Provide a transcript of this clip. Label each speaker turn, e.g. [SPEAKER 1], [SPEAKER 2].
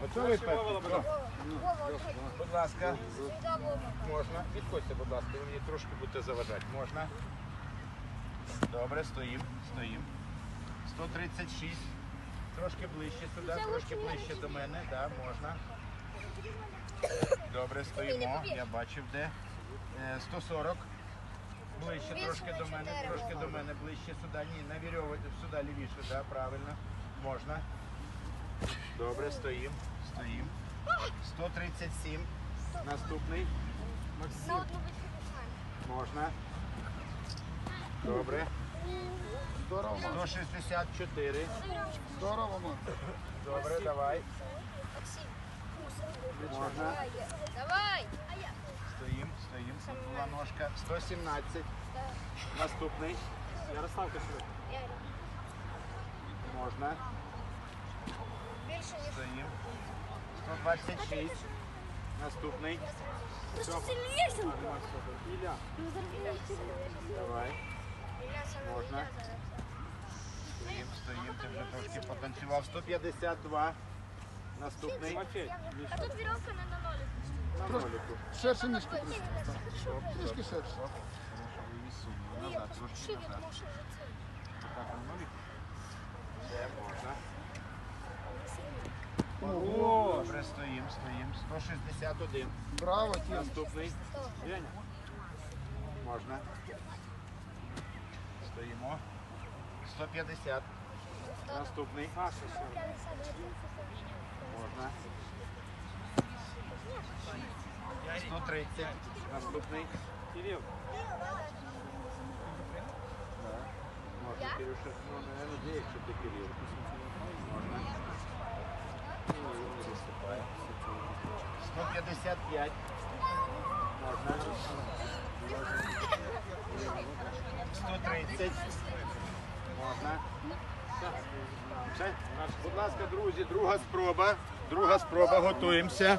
[SPEAKER 1] Готовий Петро? Будь ласка, можна. Відходьте, будь ласка, ви мені трошки будете заважати. Можна? Добре, стоїм, стоїм. 136. Трошки ближче сюди, трошки ближче до мене, да, можна. Добре, стоїмо. Я бачив де. Е, 140. Ближче трошки до мене, трошки до мене, ближче сюди. Ні, на вірьову, сюди лівіше, да, правильно. Можна. Добре, стоїм, стоїм. 137. Наступний. Можна. Добре.
[SPEAKER 2] Здорово, Макс.
[SPEAKER 1] 164.
[SPEAKER 2] Здорово, Макс.
[SPEAKER 1] Добре, давай. Можна.
[SPEAKER 3] Давай!
[SPEAKER 1] Стоїм, стоїм. Тут була ножка. 117. Наступний.
[SPEAKER 4] Ярослав Кошелек.
[SPEAKER 1] Можна.
[SPEAKER 3] Більше ніж
[SPEAKER 1] Стоїм. 126. Наступний.
[SPEAKER 3] Ти що сильніше?
[SPEAKER 4] Ілля.
[SPEAKER 1] Давай. Можна. Стоїм, стоїм. Ти вже трошки потанцював. 152. Наступний.
[SPEAKER 4] Мафей.
[SPEAKER 3] А тут вірьовка не на нолі.
[SPEAKER 1] На ноліку.
[SPEAKER 2] Ширше ніжку трішки. Трішки ширше.
[SPEAKER 1] Назад, трошки назад. Так, на нолік. Все, можна.
[SPEAKER 4] О,
[SPEAKER 1] Добре, стоїм, стоїм. 161.
[SPEAKER 2] Браво, Тім.
[SPEAKER 1] Наступний.
[SPEAKER 4] Женя.
[SPEAKER 1] Можна. Стоїмо. 150. Наступний.
[SPEAKER 4] Саша ще.
[SPEAKER 1] Можна. 130. Наступний.
[SPEAKER 4] Кирил.
[SPEAKER 1] Можна, Кирюша. Ну, не надіюсь, що ти Кирил. Можна. 155. Можна. 130. Можна. Будь ласка, друзі, друга спроба. Друга спроба, готуємося.